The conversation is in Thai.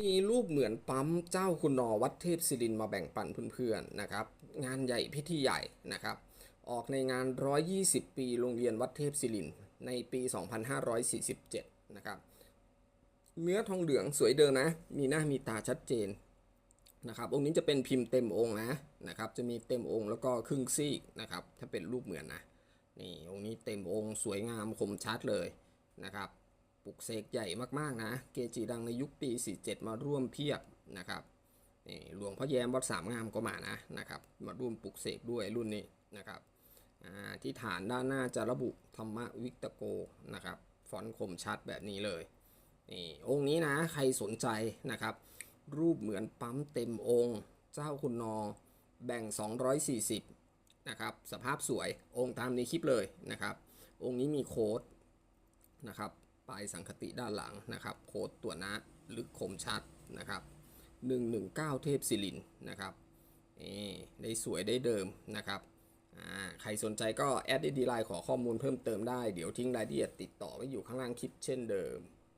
มีรูปเหมือนปั๊มเจ้าคุณนอวัดเทพศิรินมาแบ่งปันเพื่อนๆนะครับ งานใหญ่พิธีใหญ่นะครับ ออกในงาน 120 ปีโรงเรียนวัดเทพศิรินทร์ในปี 2547 นะครับ เนื้อทองเหลืองสวยเดิมนะ มีหน้ามีตาชัดเจนนะครับ องค์นี้จะเป็นพิมพ์เต็มองค์นะนะครับ จะมีเต็มองค์แล้วก็ครึ่งซีกนะครับ ถ้าเป็นรูปเหมือนนะ นี่องค์นี้เต็มองค์สวยงามคมชัดเลยนะครับ ปลุกเสกใหญ่มากๆนะ เกจิดังในยุคปี 47 มาร่วมเพียบนะครับนี่หลวงพ่อแย้มวัดสามงามก็มานะนะครับ มาร่วมปลุกเสกด้วยรุ่นนี้นะครับที่ฐานด้านหน้าจะระบุธรรมวิกตโกนะครับฟอนต์คมชัดแบบนี้เลยนี่องค์นี้นะใครสนใจนะครับ รูปเหมือนปั๊มเต็มองค์ เจ้าคุณนอแบ่ง 240นะครับสภาพสวยองค์ตามในคลิปเลยนะครับ องค์นี้มีโค้ดนะครับ ปลายสังคติด้านหลังนะครับโคดตัวนะลึกคมชัดนะครับ 119 เทพศิลินนะครับนี่ได้สวยได้เดิมนะครับใครสนใจก็แอดดีไลน์ขอข้อมูลเพิ่มเติมได้ เดี๋ยวทิ้งรายละเอียดติดต่อไว้อยู่ข้างล่างคลิปเช่นเดิม